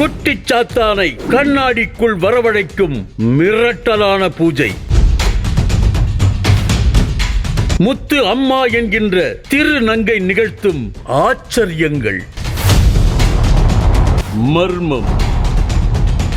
குட்டி சாத்தானை கண்ணாடிக்குள் வரவழைக்கும் மிரட்டலான பூஜை. முத்து அம்மா என்கின்ற திருநங்கை நிகழ்த்தும் ஆச்சரியங்கள். மர்மம்.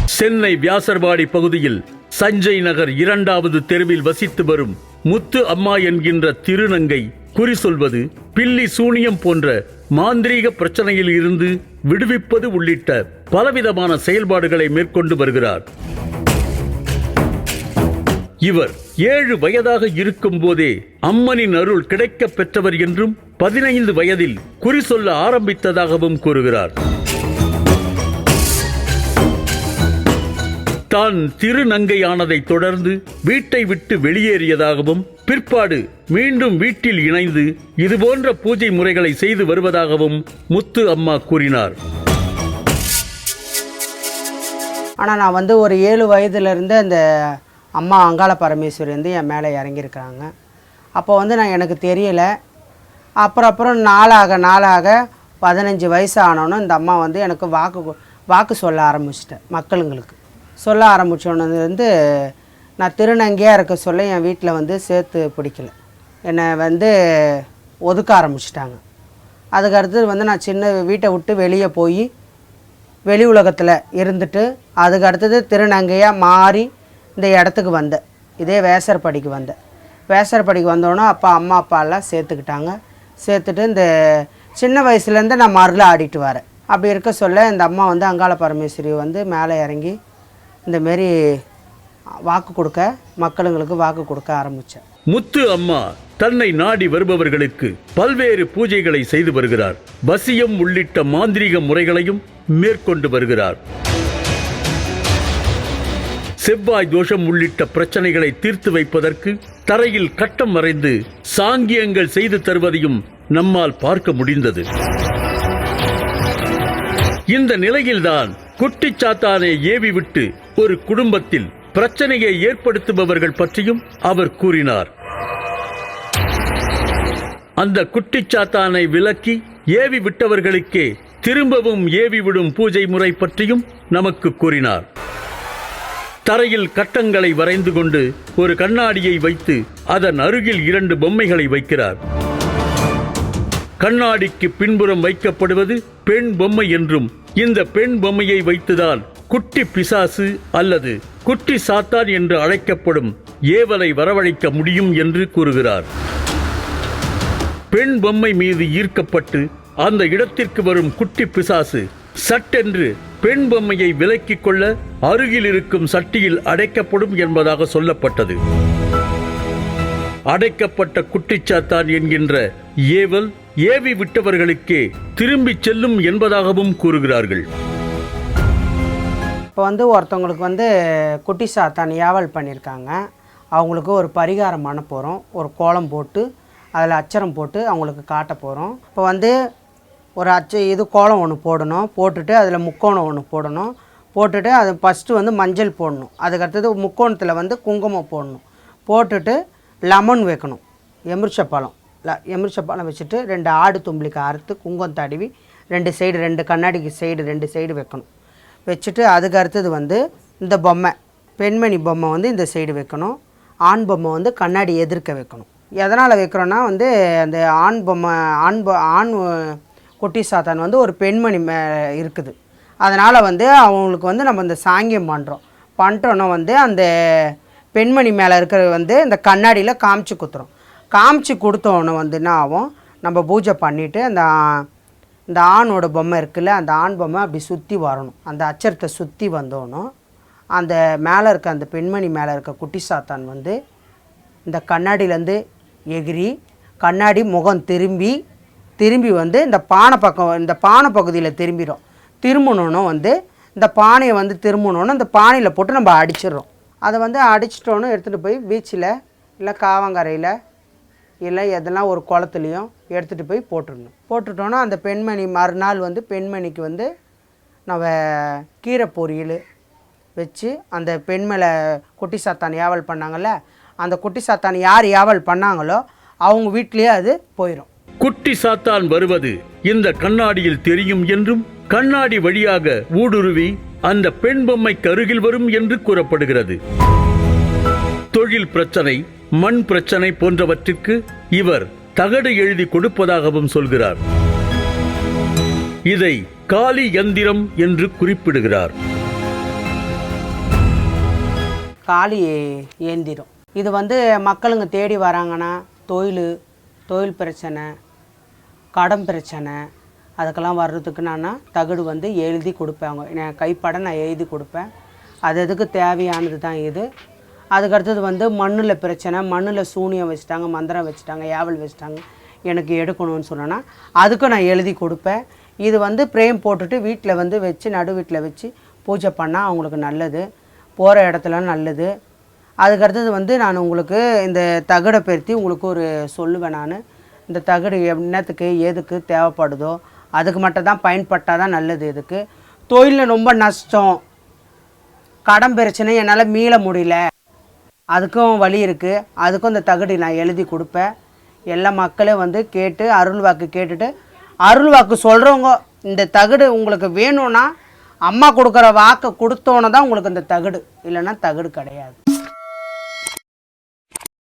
சென்னை வியாசர்பாடி பகுதியில் சஞ்சய் நகர் இரண்டாவது தெருவில் வசித்து வரும் முத்து அம்மா என்கின்ற திருநங்கை குறி சொல்வது பில்லி சூனியம் போன்ற மாந்திரீக பிரச்சனையில் இருந்து விடுவிப்பது உள்ளிட்ட பலவிதமான செயல்பாடுகளை மேற்கொண்டு வருகிறார். இவர் ஏழு வயதாக இருக்கும் போதே அம்மனின் அருள் கிடைக்க பெற்றவர் என்றும் பதினைந்து வயதில் குறி சொல்ல ஆரம்பித்ததாகவும் கூறுகிறார். தான் திருநங்கையானதை தொடர்ந்து வீட்டை விட்டு வெளியேறியதாகவும் பிற்பாடு மீண்டும் வீட்டில் இணைந்து இதுபோன்ற பூஜை முறைகளை செய்து வருவதாகவும் முத்து அம்மா கூறினார். ஆனால் நான் வந்து ஒரு ஏழு வயதுலேருந்து அந்த அம்மா அங்காள பரமேஸ்வரி வந்து என் மேலே இறங்கியிருக்கிறாங்க. அப்போ வந்து நான் எனக்கு தெரியலை. அப்புறம் அப்புறம் நாளாக நாளாக பதினஞ்சு வயசு ஆனோன்னு இந்த அம்மா வந்து எனக்கு வாக்கு வாக்கு சொல்ல ஆரம்பிச்சிட்டேன் மக்களுங்களுக்கு. சொல்ல ஆரம்பித்தோன்னு வந்து நான் திருநங்கையாக இருக்க சொல்ல என் வீட்டில் வந்து சேர்த்து பிடிக்கல. என்னை வந்து ஒதுக்க ஆரம்பிச்சிட்டாங்க. அதுக்கு அடுத்தது வந்து நான் சின்ன வீட்டை விட்டு வெளியே போய் வெளி உலகத்தில் இருந்துட்டு அதுக்கு அடுத்தது திருநங்கையாக மாறி இந்த இடத்துக்கு வந்தேன் இதே வேசர்படிக்கு வந்தேன் வேசர்படிக்கு வந்தோன்னே அப்பா அம்மா அப்பாலாம் சேர்த்துக்கிட்டாங்க. சேர்த்துட்டு இந்த சின்ன வயசுலேருந்து நான் மருள ஆடிட்டு வரேன். அப்படி இருக்க சொல்ல இந்த அம்மா வந்து அங்காள பரமேஸ்வரி வந்து மேலே இறங்கி இந்தமாரி வாக்கு கொடுக்க மக்களுங்களுக்கு வாக்கு கொடுக்க ஆரம்பித்தேன் முத்து அம்மா தன்னை நாடி வருபவர்களுக்கு பல்வேறு பூஜைகளை செய்து வருகிறார். வசியம் உள்ளிட்ட மாந்திரீக முறைகளையும் மேற்கொண்டு வருகிறார். செவ்வாய் தோஷம் உள்ளிட்ட பிரச்சனைகளை தீர்த்து வைப்பதற்கு தரையில் கட்டம் வரைந்து சாங்கியங்கள் செய்து தருவதையும் நம்மால் பார்க்க முடிந்தது. இந்த நிலையில்தான் குட்டிச்சாத்தானை ஏவி விட்டு ஒரு குடும்பத்தில் பிரச்சனையை ஏற்படுத்துபவர்கள் பற்றியும் அவர் கூறினார். அந்த குட்டிச்சாத்தானை விலக்கி ஏவி விட்டவர்களுக்கே திரும்பவும் ஏவி விடும் பூஜை முறை பற்றியும் நமக்கு கூறினார். தரையில் கட்டங்களை வரைந்து கொண்டு ஒரு கண்ணாடியை வைத்து அதன் அருகில் இரண்டு பொம்மைகளை வைக்கிறார். கண்ணாடிக்கு பின்புறம் வைக்கப்படுவது பெண் பொம்மை என்றும் இந்த பெண் பொம்மையை வைத்துதான் குட்டி பிசாசு அல்லது குட்டி சாத்தான் என்று அழைக்கப்படும் ஏவலை வரவழைக்க முடியும் என்று கூறுகிறார். பெண் பொம்மை மீது ஈர்க்கப்பட்டு அந்த இடத்திற்கு வரும் குட்டி பிசாசு சட்டென்று பெண் பொம்மையை விலக்கிக் கொள்ள அருகில் இருக்கும் சட்டியில் அடைக்கப்படும் என்பதாக சொல்லப்பட்டது. அடைக்கப்பட்ட குட்டிச்சாத்தான் என்கின்ற ஏவல் ஏவி விட்டவர்களுக்கே திரும்பிச் செல்லும் என்பதாகவும் கூறுகிறார்கள். இப்போ வந்து ஒருத்தவங்களுக்கு வந்து குட்டி சாத்தான் ஏவல் பண்ணியிருக்காங்க. அவங்களுக்கு ஒரு பரிகாரம் பண்ண போகிறோம் ஒரு கோலம் போட்டு அதில் அச்சரம் போட்டு அவங்களுக்கு காட்ட போகிறோம் இப்போ வந்து ஒரு அச்சு இது கோலம் ஒன்று போடணும். போட்டுட்டு அதில் முக்கோணம் ஒன்று போடணும். போட்டுட்டு அது ஃபஸ்ட்டு வந்து மஞ்சள் போடணும். அதுக்கடுத்தது முக்கோணத்தில் வந்து குங்குமம் போடணும். போட்டுட்டு லெமன் வைக்கணும். எமிர்ச்சப்பழம். ல எமிர்ச்சப்பழம் வச்சுட்டு ரெண்டு ஆடு தும்பளிக்கு அறுத்து குங்குமம் தடவி ரெண்டு சைடு ரெண்டு கண்ணாடிக்கு சைடு ரெண்டு சைடு வைக்கணும். வச்சுட்டு அதுக்கு அடுத்தது வந்து இந்த பொம்மை. பெண்மணி பொம்மை வந்து இந்த சைடு வைக்கணும். ஆண் பொம்மை வந்து கண்ணாடி எதிர்க்க வைக்கணும். எதனால் வைக்கிறோன்னா வந்து அந்த ஆண் பொம்மை ஆண் பொ ஆண் குட்டி சாத்தான் வந்து ஒரு பெண்மணி மே இருக்குது. அதனால் வந்து அவங்களுக்கு வந்து நம்ம இந்த சாங்கியம் பண்ணுறோம் பண்ணுறோன்னா வந்து அந்த பெண்மணி மேலே இருக்கிற வந்து இந்த கண்ணாடியில் காமிச்சு குத்துறோம். காமிச்சு கொடுத்தோன்னே வந்து என்ன ஆகும்? நம்ம பூஜை பண்ணிவிட்டு அந்த இந்த ஆணோட பொம்மை இருக்குல்ல அந்த ஆண் பொம்மை அப்படி சுற்றி வரணும். அந்த அச்சரத்தை சுற்றி வந்தோன்னும் அந்த மேலே இருக்க அந்த பெண்மணி மேலே இருக்க குட்டி சாத்தான் வந்து இந்த கண்ணாடியிலேருந்து எகிரி கண்ணாடி முகம் திரும்பி திரும்பி வந்து இந்த பானை பக்கம் இந்த பானை பகுதியில் திரும்பிடும். திரும்பணுன்னு வந்து இந்த பானையை வந்து திரும்பணுன்னு இந்த பானையில் போட்டு நம்ம அடிச்சிடுறோம். அதை வந்து அடிச்சிட்டோன்னு எடுத்துகிட்டு போய் பீச்சில் இல்லை காவங்கரையில் இல்லை எதெல்லாம் ஒரு குளத்துலையும் எடுத்துகிட்டு போய் போட்டுடணும் போட்டுட்டோன்னா அந்த பெண்மணி மறுநாள் வந்து பெண்மணிக்கு வந்து நம்ம கீரை பொரியல் வச்சு அந்த பெண் மேலே குட்டி சாத்தான் ஏவல் பண்ணாங்கள்ல அந்த குட்டி சாத்தான் யார் ஏவல் பண்ணாங்களோ அவங்க வீட்லேயே அது போயிடும் குட்டி சாத்தான் வருவது இந்த கண்ணாடியில் தெரியும் என்றும் கண்ணாடி வழியாக ஊடுருவி அந்த பெண் பொம்மைக்கு அருகில் வரும் என்று கூறப்படுகிறது. தொழில் பிரச்சனை மண் பிரச்சனை போன்றவற்றிற்கு இவர் தகடு எழுதி கொடுப்பதாகவும் சொல்கிறார். இதை காலி யந்திரம் என்று குறிப்பிடுகிறார். காலி இயந்திரம் இது வந்து மக்களுங்க தேடி வராங்கன்னா தொழில் தொழில் பிரச்சனை கடன் பிரச்சனை அதுக்கெல்லாம் வர்றதுக்கு நான் தகடு வந்து எழுதி கொடுப்பேன் அவங்க கைப்பட நான் எழுதி கொடுப்பேன். அது அதுக்கு தேவையானது தான் இது. அதுக்கடுத்தது வந்து மண்ணில் பிரச்சனை மண்ணில் சூனியம் வச்சுட்டாங்க மந்திரம் வச்சுட்டாங்க ஏவல் வச்சுட்டாங்க. எனக்கு எடுக்கணும்னு சொன்னேன்னா அதுக்கும் நான் எழுதி கொடுப்பேன். இது வந்து பிரேம் போட்டுட்டு வீட்டில் வந்து வச்சு நடு வீட்டில் வச்சு பூஜை பண்ணால் அவங்களுக்கு நல்லது. போகிற இடத்துல நல்லது. அதுக்கடுத்தது வந்து நான் உங்களுக்கு இந்த தகடை பெருத்தி உங்களுக்கு ஒரு சொல்லுவேன் நான். இந்த தகடு என்னத்துக்கு எதுக்கு தேவைப்படுதோ அதுக்கு மட்டும் தான் பயன்பட்டால் தான் நல்லது இதுக்கு. தொழிலில் ரொம்ப நஷ்டம். கடன் பிரச்சனை என்னால் மீள முடியல. அதுக்கும் வழி இருக்குது அதுக்கும் இந்த தகடு நான் எழுதி கொடுப்பேன். எல்லா மக்களும் வந்து கேட்டு அருள் வாக்கு கேட்டுட்டு அருள் வாக்கு சொல்கிறவங்க இந்த தகடு உங்களுக்கு வேணும்னா அம்மா கொடுக்குற வாக்கை கொடுத்தோன்னே தான் உங்களுக்கு இந்த தகடு. இல்லைன்னா தகடு கிடையாது.